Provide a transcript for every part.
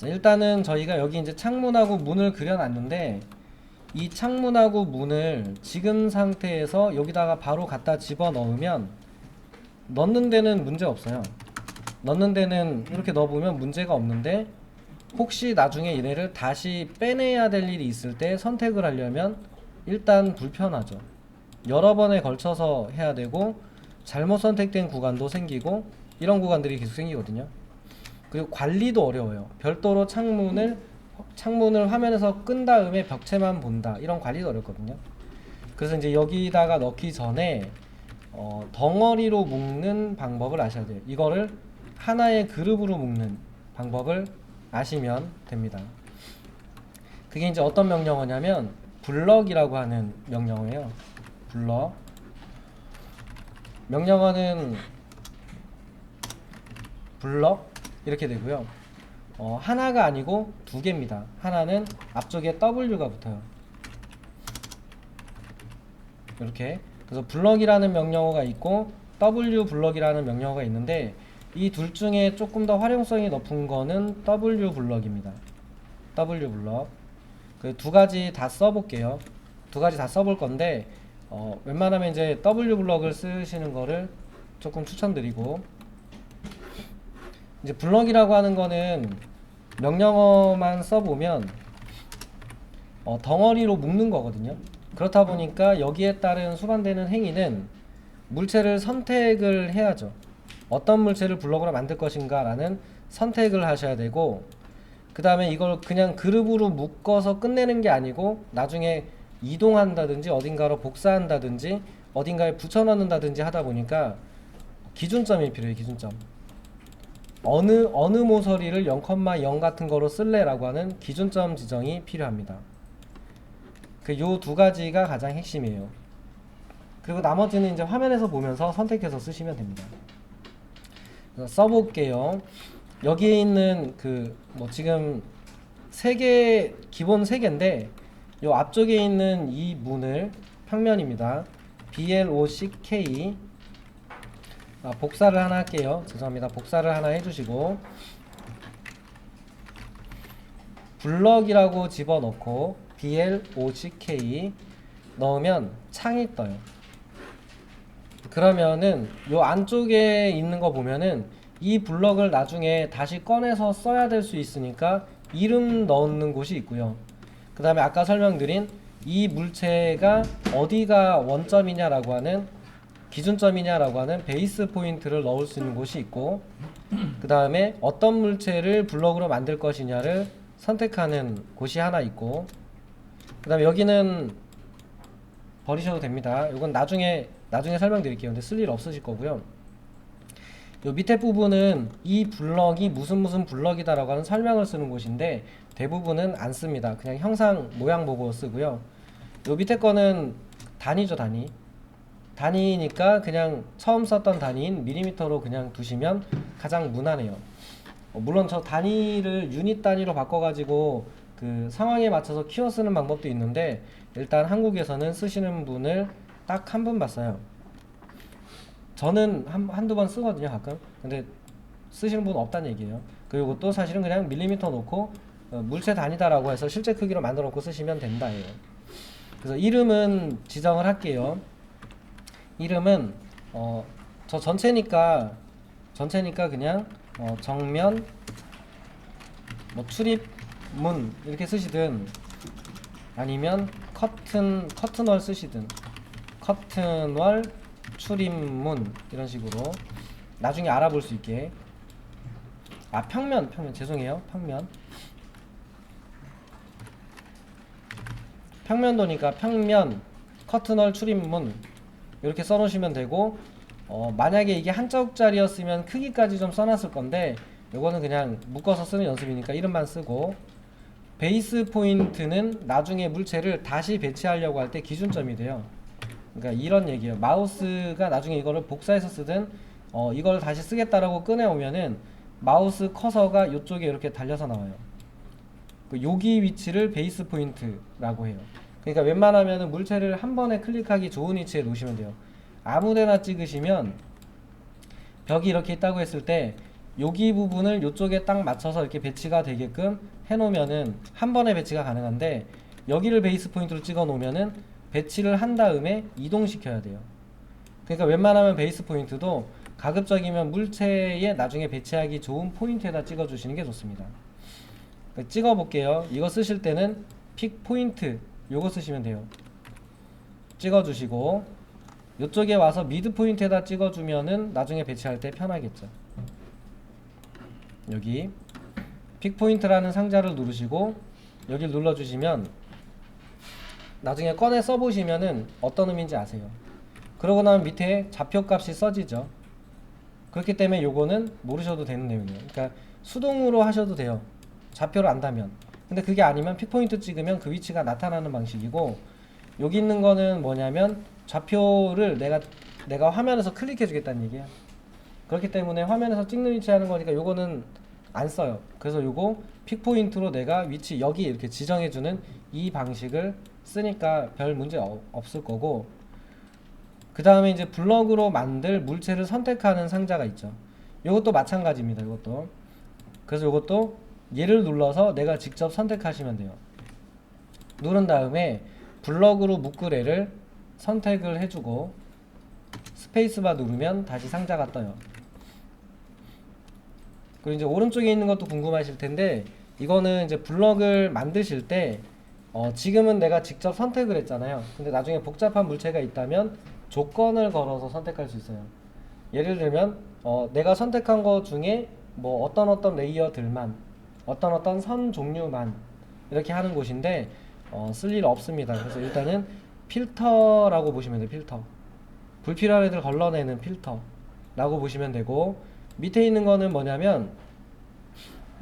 자, 일단은 저희가 여기 이제 창문하고 문을 그려놨는데 이 창문하고 문을 지금 상태에서 여기다가 바로 갖다 집어 넣으면 넣는 데는 문제 없어요. 넣는 데는 이렇게 넣어보면 문제가 없는데 혹시 나중에 얘네를 다시 빼내야 될 일이 있을 때 선택을 하려면 일단 불편하죠. 여러 번에 걸쳐서 해야 되고 잘못 선택된 구간도 생기고 이런 구간들이 계속 생기거든요. 그리고 관리도 어려워요. 별도로 창문을 창문을 화면에서 끈 다음에 벽체만 본다. 이런 관리도 어렵거든요. 그래서 이제 여기다가 넣기 전에 어, 덩어리로 묶는 방법을 아셔야 돼요. 이거를 하나의 그룹으로 묶는 방법을 아시면 됩니다. 그게 이제 어떤 명령어냐면 블럭이라고 하는 명령어예요. 블럭. 명령어는 블럭 이렇게 되고요. 어, 하나가 아니고 두 개입니다. 하나는 앞쪽에 W가 붙어요. 이렇게 그래서 블럭이라는 명령어가 있고 W 블럭이라는 명령어가 있는데 이 둘 중에 조금 더 활용성이 높은 거는 W 블럭입니다. W 블럭 그 두 가지 다 써볼게요. 두 가지 다 써볼 건데 어, 웬만하면 이제 W 블럭을 쓰시는 거를 조금 추천드리고 이제 블럭이라고 하는 거는 명령어만 써보면 어, 덩어리로 묶는 거거든요. 그렇다 보니까 여기에 따른 수반되는 행위는 물체를 선택을 해야죠. 어떤 물체를 블럭으로 만들 것인가 라는 선택을 하셔야 되고 그 다음에 이걸 그냥 그룹으로 묶어서 끝내는 게 아니고 나중에 이동한다든지 어딘가로 복사한다든지 어딘가에 붙여넣는다든지 하다 보니까 기준점이 필요해요 기준점 어느 어느 모서리를 0,0 같은 거로 쓸래라고 하는 기준점 지정이 필요합니다. 그 요 두 가지가 가장 핵심이에요. 그리고 나머지는 이제 화면에서 보면서 선택해서 쓰시면 됩니다. 써볼게요. 여기에 있는 그 뭐 지금 세 개 기본 세 개인데 요 앞쪽에 있는 이 문을 평면입니다. BLOCK 아, 복사를 하나 할게요. 죄송합니다. 복사를 하나 해주시고 블럭이라고 집어넣고 BLOCK 넣으면 창이 떠요. 그러면은 요 안쪽에 있는 거 보면은 이 블럭을 나중에 다시 꺼내서 써야 될 수 있으니까 이름 넣는 곳이 있고요. 그 다음에 아까 설명드린 이 물체가 어디가 원점이냐라고 하는 기준점이냐라고 하는 베이스 포인트를 넣을 수 있는 곳이 있고 그 다음에 어떤 물체를 블럭으로 만들 것이냐를 선택하는 곳이 하나 있고 그 다음에 여기는 버리셔도 됩니다. 이건 나중에 나중에 설명드릴게요. 근데 쓸 일 없으실 거고요. 요 밑에 부분은 이 블럭이 무슨 무슨 블럭이다 라고 하는 설명을 쓰는 곳인데 대부분은 안 씁니다. 그냥 형상 모양 보고 쓰고요. 요 밑에 거는 단위죠 단위. 단위니까 그냥 처음 썼던 단위인 밀리미터로 그냥 두시면 가장 무난해요. 어, 물론 저 단위를 유닛 단위로 바꿔가지고 그 상황에 맞춰서 키워 쓰는 방법도 있는데 일단 한국에서는 쓰시는 분을 딱 한 분 봤어요. 저는 한, 한두 번 쓰거든요 가끔 근데 쓰시는 분 없다는 얘기예요 그리고 또 사실은 그냥 밀리미터 놓고 어, 물체 단위다라고 해서 실제 크기로 만들어 놓고 쓰시면 된다예요 그래서 이름은 지정을 할게요 이름은 어, 저 전체니까 전체니까 그냥 어, 정면 뭐 출입문 이렇게 쓰시든 아니면 커튼 커튼월 쓰시든 커튼월 출입문 이런 식으로 나중에 알아볼 수 있게. 아 평면 평면. 죄송해요. 평면. 평면도니까 평면 커튼월 출입문 이렇게 써놓으시면 되고 어, 만약에 이게 한자국자리였으면 크기까지 좀 써놨을 건데 요거는 그냥 묶어서 쓰는 연습이니까 이름만 쓰고 베이스 포인트는 나중에 물체를 다시 배치하려고 할 때 기준점이 돼요 그러니까 이런 얘기예요. 마우스가 나중에 이거를 복사해서 쓰든 어, 이걸 다시 쓰겠다라고 꺼내 오면은 마우스 커서가 이쪽에 이렇게 달려서 나와요. 그 여기 위치를 베이스 포인트라고 해요. 그러니까 웬만하면은 물체를 한 번에 클릭하기 좋은 위치에 놓으시면 돼요. 아무데나 찍으시면 벽이 이렇게 있다고 했을 때 여기 부분을 이쪽에 딱 맞춰서 이렇게 배치가 되게끔 해놓으면은 한 번에 배치가 가능한데 여기를 베이스 포인트로 찍어 놓으면은 배치를 한 다음에 이동시켜야 돼요. 그러니까 웬만하면 베이스 포인트도 가급적이면 물체에 나중에 배치하기 좋은 포인트에다 찍어 주시는 게 좋습니다. 찍어 볼게요. 이거 쓰실 때는 픽 포인트 요거 쓰시면 돼요. 찍어 주시고 이쪽에 와서 미드 포인트에다 찍어 주면은 나중에 배치할 때 편하겠죠. 여기 픽 포인트라는 상자를 누르시고 여기를 눌러 주시면 나중에 꺼내 써 보시면은 어떤 의미인지 아세요. 그러고 나면 밑에 좌표 값이 써지죠. 그렇기 때문에 요거는 모르셔도 되는 내용이에요. 그러니까 수동으로 하셔도 돼요. 좌표를 안다면. 근데 그게 아니면 픽포인트 찍으면 그 위치가 나타나는 방식이고 여기 있는 거는 뭐냐면 좌표를 내가 내가 화면에서 클릭해 주겠다는 얘기야. 그렇기 때문에 화면에서 찍는 위치 하는 거니까 요거는 안 써요. 그래서 요거 픽포인트로 내가 위치 여기 이렇게 지정해 주는 이 방식을 쓰니까 별 문제 어- 없을 거고 그 다음에 이제 블럭으로 만들 물체를 선택하는 상자가 있죠. 이것도 마찬가지입니다. 이것도. 그래서 이것도 얘를 눌러서 내가 직접 선택하시면 돼요. 누른 다음에 블럭으로 묶을 애를 선택을 해주고 스페이스바 누르면 다시 상자가 떠요. 그리고 이제 오른쪽에 있는 것도 궁금하실 텐데 이거는 이제 블럭을 만드실 때 어, 지금은 내가 직접 선택을 했잖아요. 근데 나중에 복잡한 물체가 있다면 조건을 걸어서 선택할 수 있어요. 예를 들면 어, 내가 선택한 것 중에 뭐 어떤 어떤 레이어들만 어떤 어떤 선 종류만 이렇게 하는 곳인데 어, 쓸 일 없습니다. 그래서 일단은 필터라고 보시면 돼요. 필터. 불필요한 애들 걸러내는 필터라고 보시면 되고 밑에 있는 거는 뭐냐면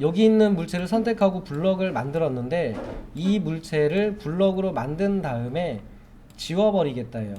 여기 있는 물체를 선택하고 블럭을 만들었는데 이 물체를 블럭으로 만든 다음에 지워버리겠다예요.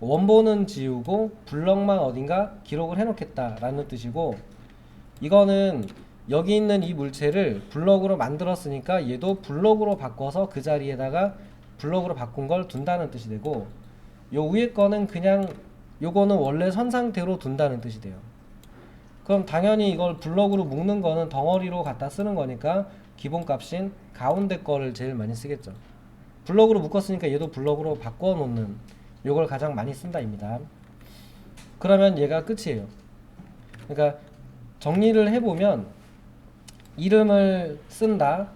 원본은 지우고 블럭만 어딘가 기록을 해놓겠다라는 뜻이고 이거는 여기 있는 이 물체를 블럭으로 만들었으니까 얘도 블럭으로 바꿔서 그 자리에다가 블럭으로 바꾼 걸 둔다는 뜻이 되고 요 위에 거는 그냥 요거는 원래 선 상태로 둔다는 뜻이 돼요. 그럼 당연히 이걸 블럭으로 묶는 거는 덩어리로 갖다 쓰는 거니까 기본값인 가운데 거를 제일 많이 쓰겠죠. 블럭으로 묶었으니까 얘도 블럭으로 바꿔 놓는 요걸 가장 많이 쓴다입니다. 그러면 얘가 끝이에요. 그러니까 정리를 해보면 이름을 쓴다,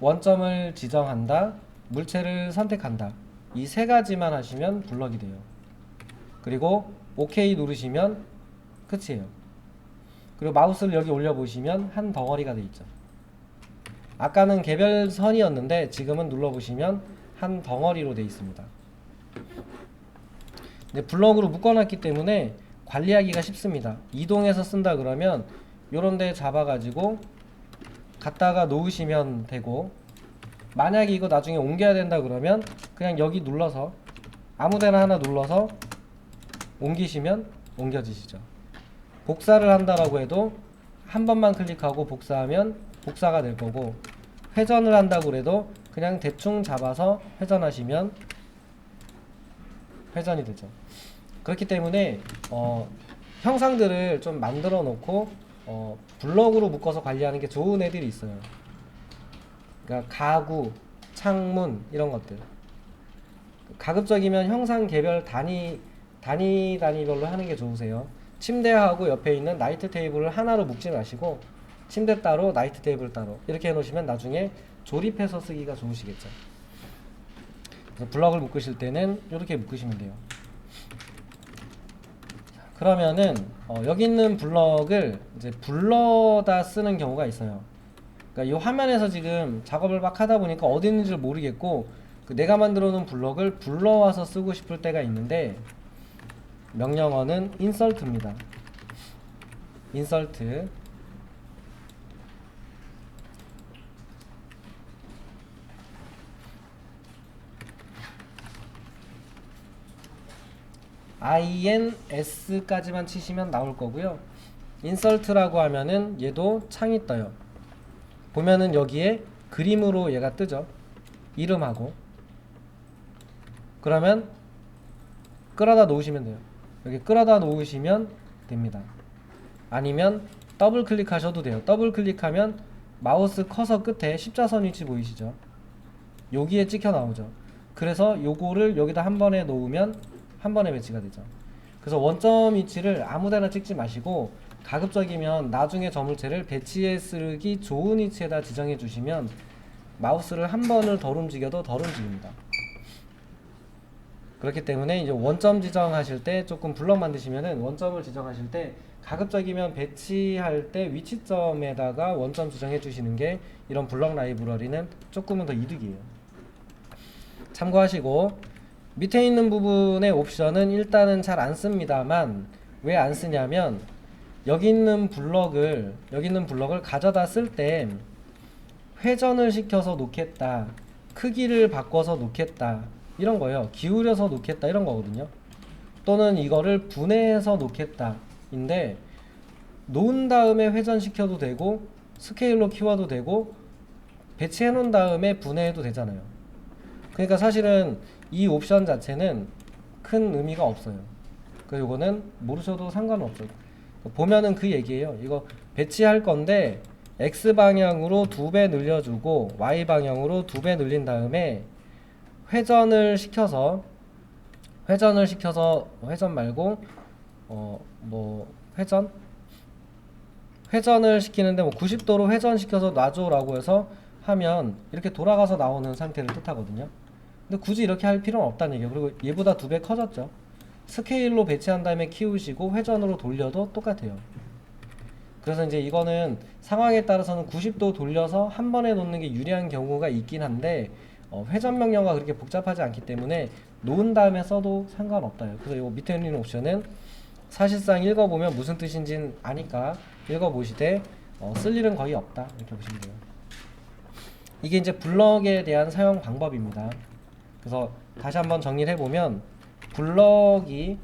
원점을 지정한다, 물체를 선택한다. 이 세 가지만 하시면 블럭이 돼요. 그리고 OK 누르시면 끝이에요. 그리고 마우스를 여기 올려보시면 한 덩어리가 돼 있죠. 아까는 개별 선이었는데 지금은 눌러보시면 한 덩어리로 돼 있습니다. 근데 블럭으로 묶어놨기 때문에 관리하기가 쉽습니다. 이동해서 쓴다 그러면 요런 데 잡아가지고 갖다가 놓으시면 되고 만약에 이거 나중에 옮겨야 된다 그러면 그냥 여기 눌러서 아무데나 하나 눌러서 옮기시면 옮겨지시죠. 복사를 한다라고 해도 한 번만 클릭하고 복사하면 복사가 될 거고 회전을 한다고 해도 그냥 대충 잡아서 회전하시면 회전이 되죠. 그렇기 때문에 어, 형상들을 좀 만들어 놓고 어, 블럭으로 묶어서 관리하는 게 좋은 애들이 있어요. 그러니까 가구, 창문 이런 것들. 가급적이면 형상 개별 단위 단위 단위별로 하는 게 좋으세요. 침대하고 옆에 있는 나이트 테이블을 하나로 묶지 마시고 침대 따로 나이트 테이블 따로 이렇게 해놓으시면 나중에 조립해서 쓰기가 좋으시겠죠. 그래서 블럭을 묶으실 때는 이렇게 묶으시면 돼요. 그러면은 어, 여기 있는 블럭을 이제 불러다 쓰는 경우가 있어요. 그러니까 이 화면에서 지금 작업을 막 하다 보니까 어디 있는지 를 모르겠고 그 내가 만들어 놓은 블럭을 불러와서 쓰고 싶을 때가 있는데 명령어는 insert입니다. insert ins까지만 치시면 나올 거고요. insert라고 하면은 얘도 창이 떠요. 보면은 여기에 그림으로 얘가 뜨죠. 이름하고. 그러면 끌어다 놓으시면 돼요. 여기 끌어다 놓으시면 됩니다. 아니면 더블 클릭하셔도 돼요. 더블 클릭하면 마우스 커서 끝에 십자선 위치 보이시죠? 여기에 찍혀 나오죠. 그래서 요거를 여기다 한 번에 놓으면 한 번에 배치가 되죠. 그래서 원점 위치를 아무데나 찍지 마시고 가급적이면 나중에 저물체를 배치해 쓰기 좋은 위치에다 지정해 주시면 마우스를 한 번을 덜 움직여도 덜 움직입니다. 그렇기 때문에 이제 원점 지정하실 때 조금 블럭 만드시면은 원점을 지정하실 때 가급적이면 배치할 때 위치점에다가 원점 지정해 주시는 게 이런 블럭 라이브러리는 조금은 더 이득이에요. 참고하시고 밑에 있는 부분의 옵션은 일단은 잘 안 씁니다만 왜 안 쓰냐면 여기 있는 블럭을 여기 있는 블럭을 가져다 쓸 때 회전을 시켜서 놓겠다 크기를 바꿔서 놓겠다 이런 거예요. 기울여서 놓겠다 이런 거거든요. 또는 이거를 분해해서 놓겠다 인데 놓은 다음에 회전시켜도 되고 스케일로 키워도 되고 배치해 놓은 다음에 분해해도 되잖아요. 그러니까 사실은 이 옵션 자체는 큰 의미가 없어요. 그래서 이거는 모르셔도 상관없어요. 보면은 그 얘기예요. 이거 배치할 건데 x 방향으로 두 배 늘려주고 y 방향으로 두 배 늘린 다음에 회전을 시켜서 회전을 시켜서 회전 말고 어 뭐 회전 회전을 시키는데 뭐 90도로 회전시켜서 놔줘라고 해서 하면 이렇게 돌아가서 나오는 상태를 뜻하거든요. 근데 굳이 이렇게 할 필요는 없다는 얘기예요. 그리고 얘보다 두 배 커졌죠. 스케일로 배치한 다음에 키우시고 회전으로 돌려도 똑같아요. 그래서 이제 이거는 상황에 따라서는 90도 돌려서 한 번에 놓는 게 유리한 경우가 있긴 한데 어, 회전 명령과 그렇게 복잡하지 않기 때문에 놓은 다음에 써도 상관없다요. 그래서 이 밑에 있는 옵션은 사실상 읽어보면 무슨 뜻인지는 아니까 읽어보시되 어, 쓸 일은 거의 없다 이렇게 보시면 돼요. 이게 이제 블럭에 대한 사용 방법입니다. 그래서 다시 한번 정리를 해보면 블럭이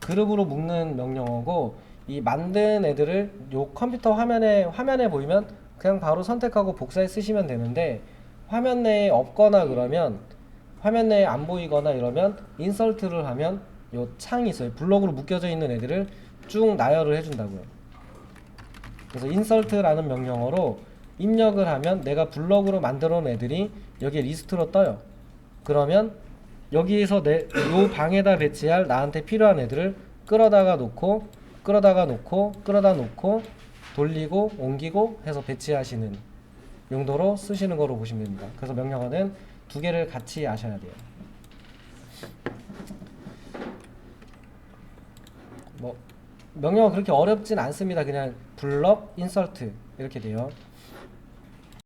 그룹으로 묶는 명령어고 이 만든 애들을 요 컴퓨터 화면에 화면에 보이면 그냥 바로 선택하고 복사해 쓰시면 되는데 화면 내에 없거나 그러면 화면 내에 안 보이거나 이러면 인설트를 하면 요 창이 있어요. 블럭으로 묶여져 있는 애들을 쭉 나열을 해준다고요. 그래서 인설트라는 명령어로 입력을 하면 내가 블럭으로 만들어 놓은 애들이 여기에 리스트로 떠요. 그러면 여기에서 내 요 방에다 배치할 나한테 필요한 애들을 끌어다가 놓고 끌어다가 놓고 끌어다 놓고 돌리고 옮기고 해서 배치하시는 용도로 쓰시는 거로 보시면 됩니다. 그래서 명령어는 두 개를 같이 아셔야 돼요. 뭐 명령어 그렇게 어렵진 않습니다. 그냥 블럭 인설트 이렇게 돼요.